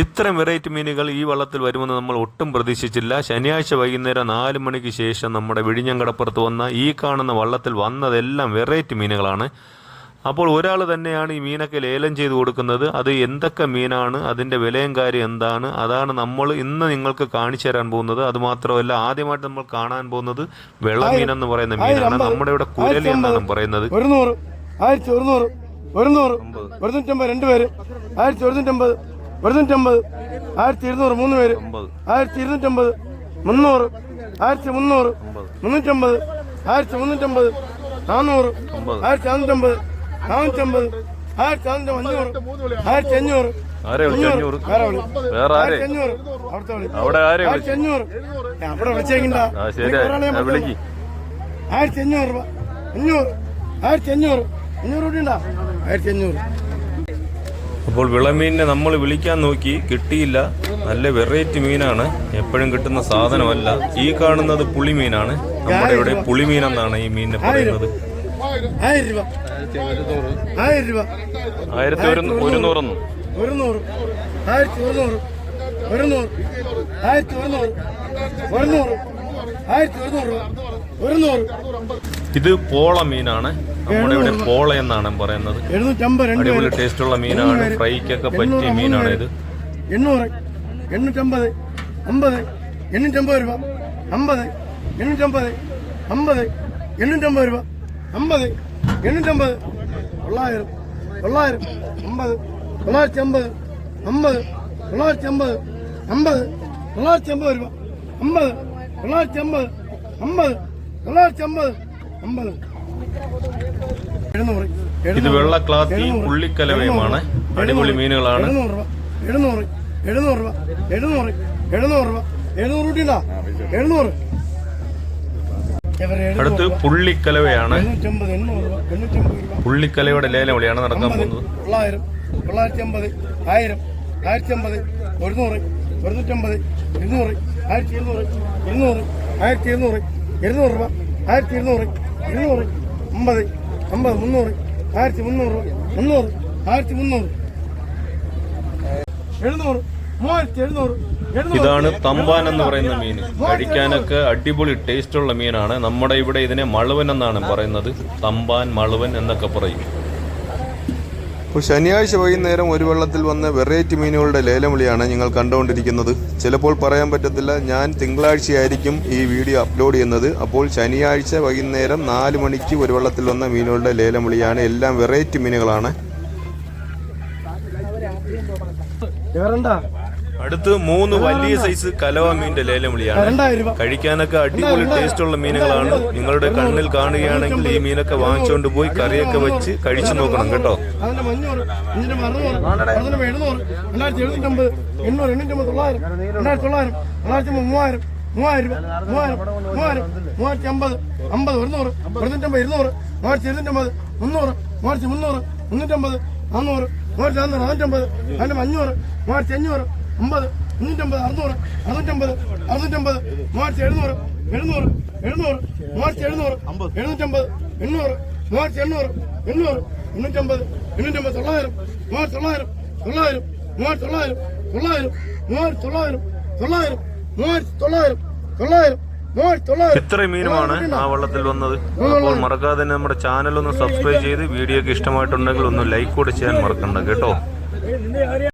ഇത്തരം വെറൈറ്റി മീനുകൾ ഈ വള്ളത്തിൽ വരുമെന്ന് നമ്മൾ ഒട്ടും പ്രതീക്ഷിച്ചില്ല. ശനിയാഴ്ച വൈകുന്നേരം നാല് മണിക്ക് ശേഷം നമ്മുടെ വിഴിഞ്ഞങ്കടപ്പുറത്ത് വന്ന ഈ കാണുന്ന വള്ളത്തിൽ വന്നതെല്ലാം വെറൈറ്റി മീനുകളാണ്. അപ്പോൾ ഒരാൾ തന്നെയാണ് ഈ മീനൊക്കെ ലേലം ചെയ്ത് കൊടുക്കുന്നത്. അത് എന്തൊക്കെ മീനാണ്? അതിന്റെ വിലയും കാര്യം എന്താണ്? അതാണ് നമ്മൾ ഇന്ന് നിങ്ങൾക്ക് കാണിച്ചു തരാൻ പോകുന്നത്. അതുമാത്രമല്ല ആദ്യമായിട്ട് നമ്മൾ കാണാൻ പോകുന്നത് വെള്ളമീൻ എന്ന് പറയുന്ന മീനാണ്. നമ്മുടെ ഇവിടെ കുരലി എന്നാണ് പറയുന്നത്. ഒരു നൂറ് ആയിരത്തി ഒരുന്നൂറ് ഒരു നൂറ് ഒരുന്നൂറ്റമ്പത് രണ്ട് പേര്. ആയിരത്തി ഒരുന്നൂറ്റമ്പത് ഒരുന്നൂറ്റമ്പത് ആയിരത്തി ഇരുന്നൂറ് മൂന്ന് പേര് ആയിരത്തി ഇരുന്നൂറ്റമ്പത് മുന്നൂറ് ആയിരത്തി മുന്നൂറ് മുന്നൂറ്റമ്പത് ആയിരത്തി മുന്നൂറ്റമ്പത് നാനൂറ് ആയിരത്തി നാനൂറ്റമ്പത് നാനൂറ്റമ്പത് ആയിരത്തി നാനൂറ്റമ്പത് അഞ്ഞൂറ്. ആയിരത്തി അഞ്ഞൂറ് ആയിരത്തി അഞ്ഞൂറ് അവിടെ ആയിരത്തി അഞ്ഞൂറ് വിളിച്ചേക്കണ്ട ആയിരത്തി അഞ്ഞൂറ് രൂപ. അഞ്ഞൂറ്. ആയിരത്തി അഞ്ഞൂറ് അഞ്ഞൂറ് രൂപ ഉണ്ടാ? ആയിരത്തി അഞ്ഞൂറ് അപ്പോൾ വിളമീനിനെ നമ്മൾ വിളിക്കാൻ നോക്കി കിട്ടിയില്ല. നല്ല വെറൈറ്റി മീനാണ്. എപ്പോഴും കിട്ടുന്ന സാധനമല്ല. ഈ കാണുന്നത് പുളിമീനാണ്. നമ്മുടെ ഇവിടെ പുളിമീൻ എന്നാണ് ഈ മീനിനെ പറയുന്നത്. ആയിരത്തി ഒരു ഒരുന്നൂറൊന്നും ഒരു നൂറ് ആയിരത്തി ഒരുന്നൂറ് ആയിരത്തി ഒരുന്നൂറ്. ഒരു നൂറ് ആയിരത്തി ഒരുന്നൂറ്. രൂപ ഒരു നൂറ് ഇത് പോള മീനാണ്. നമ്മുടെ ഇവിടെ പോള എന്നാണ് പറയുന്നത്. അടിപൊളി ടേസ്റ്റ് ടേസ്റ്റുള്ള മീനാണ്. ഫ്രൈക്കൊക്കെ പറ്റിയ മീനാണ് ഇത്. എണ്ണൂറ് എണ്ണൂറ്റമ്പത് അമ്പത് എണ്ണൂറ്റമ്പത് രൂപ. അമ്പത് എണ്ണൂറ്റമ്പത് അമ്പത് എണ്ണൂറ്റമ്പത് രൂപ. അമ്പത് എണ്ണൂറ്റമ്പത് തൊള്ളായിരം തൊള്ളായിരം അമ്പത് തൊള്ളായിരത്തി അമ്പത് അമ്പത് തൊള്ളായിരത്തി അമ്പത് അമ്പത് തൊള്ളായിരത്തി അമ്പത് രൂപ. അമ്പത് തൊള്ളായിരത്തി അമ്പത് അമ്പത് തൊള്ളായിരത്തി അമ്പത്. അമ്പത് എഴുന്നൂറ് ഇത് വെള്ള ക്ലാത്തി പുള്ളിക്കലവയുമാണ്. അടിപൊളി മീനുകളാണ്. എഴുന്നൂറ് എഴുന്നൂറ് രൂപ എഴുന്നൂറ് എഴുന്നൂറ് രൂപ. എഴുന്നൂറ് കൂട്ടിയില്ല എഴുന്നൂറ്. അടുത്ത് പുള്ളിക്കലവയാണ്. പുള്ളിക്കലയുടെ ലേലം വിളിയാണ് നടക്കാൻ പോകുന്നത്? തൊള്ളായിരം തൊള്ളായിരത്തി അമ്പത് ആയിരം ആയിരത്തി അമ്പത് ഒരുന്നൂറ് ഒരുന്നൂറ്റമ്പത് ഇരുന്നൂറ് ആയിരത്തി ഇരുന്നൂറ് ഇരുന്നൂറ് ആയിരത്തി ഇരുന്നൂറ് ഇരുന്നൂറ് രൂപ ആയിരത്തി ഇരുന്നൂറ് ഇരുന്നൂറ് അമ്പത് അമ്പത് മുന്നൂറ് ആയിരത്തി മുന്നൂറ് മുന്നൂറ് ആയിരത്തി മുന്നൂറ് എഴുന്നൂറ് മൂവായിരത്തി എഴുന്നൂറ്. ഇതാണ് തമ്പാൻ എന്ന് പറയുന്ന മീൻ. കഴിക്കാനൊക്കെ അടിപൊളി ടേസ്റ്റുള്ള മീനാണ്. നമ്മുടെ ഇവിടെ ഇതിനെ മളുവൻ എന്നാണ് പറയുന്നത്. തമ്പാൻ മളുവൻ എന്നൊക്കെ പറയും. ശനിയാഴ്ച വൈകുന്നേരം ഒരു വെള്ളത്തിൽ വന്ന വെറൈറ്റി മീനുകളുടെ ലേലം നിങ്ങൾ കണ്ടുകൊണ്ടിരിക്കുന്നത്. ചിലപ്പോൾ പറയാൻ പറ്റത്തില്ല ഞാൻ തിങ്കളാഴ്ചയായിരിക്കും ഈ വീഡിയോ അപ്ലോഡ് ചെയ്യുന്നത്. അപ്പോൾ ശനിയാഴ്ച വൈകുന്നേരം നാല് മണിക്ക് ഒരു വെള്ളത്തിൽ വന്ന മീനുകളുടെ ലേലം എല്ലാം വെറൈറ്റി മീനുകളാണ്. അടുത്ത് മൂന്ന് വലിയ സൈസ് കലവ മീന്റെ ലേലം വിളിയാണ് കഴിക്കാനൊക്കെ അടിപൊളി ടേസ്റ്റ് ഉള്ള മീനുകളാണ്. നിങ്ങളുടെ കണ്ണിൽ കാണുകയാണെങ്കിൽ ഈ മീനൊക്കെ വാങ്ങിച്ചുകൊണ്ട് പോയി കറിയൊക്കെ വെച്ച് കഴിച്ചു നോക്കണം കേട്ടോ. മൂവായിരം മൂവായിരം മൂവായിരം മൂവായിരം മൂവായിരത്തി അമ്പത് അമ്പത് ഒരുന്നൂറ് ഒരുന്നൂറ്റമ്പത് ഇരുന്നൂറ് മൂവായിരത്തി ഇരുന്നൂറ്റമ്പത് മുന്നൂറ് മൂവായിരത്തി മുന്നൂറ് മുന്നൂറ്റമ്പത് നാന്നൂറ് മൂവായിരത്തി നാന്നൂറ് നാനൂറ്റമ്പത് അതിന്റെ അഞ്ഞൂറ് മൂവായിരത്തി അഞ്ഞൂറ് അമ്പത് മുന്നൂറ്റമ്പത് അറുന്നൂറ് അറുന്നൂറ്റമ്പത് അറുന്നൂറ്റമ്പത് മൂവായിരത്തി എഴുന്നൂറ് എഴുന്നൂറ് എഴുന്നൂറ് മൂവായിരത്തി എഴുന്നൂറ് എഴുന്നൂറ്റമ്പത് എണ്ണൂറ് മൂവായിരത്തി എണ്ണൂറ് എണ്ണൂറ് എണ്ണൂറ്റമ്പത് എണ്ണൂറ്റമ്പത് തൊള്ളായിരം മൂവായിരത്തി തൊള്ളായിരം തൊള്ളായിരം മൂവായിരത്തി തൊള്ളായിരം തൊള്ളായിരം മൂവായിരത്തി തൊള്ളായിരം തൊള്ളായിരം മൂവായിരത്തി തൊള്ളായിരം തൊള്ളായിരം എത്ര ഇത്രയും മീനുമാണ് ആ വള്ളത്തിൽ വന്നത്. അപ്പോൾ മറക്കാതെ തന്നെ നമ്മുടെ ചാനൽ ഒന്ന് സബ്സ്ക്രൈബ് ചെയ്ത് വീഡിയോക്ക് ഇഷ്ടമായിട്ടുണ്ടെങ്കിൽ ഒന്ന് ലൈക്ക് കൂടെ ചെയ്യാൻ മറക്കണ്ട കേട്ടോ.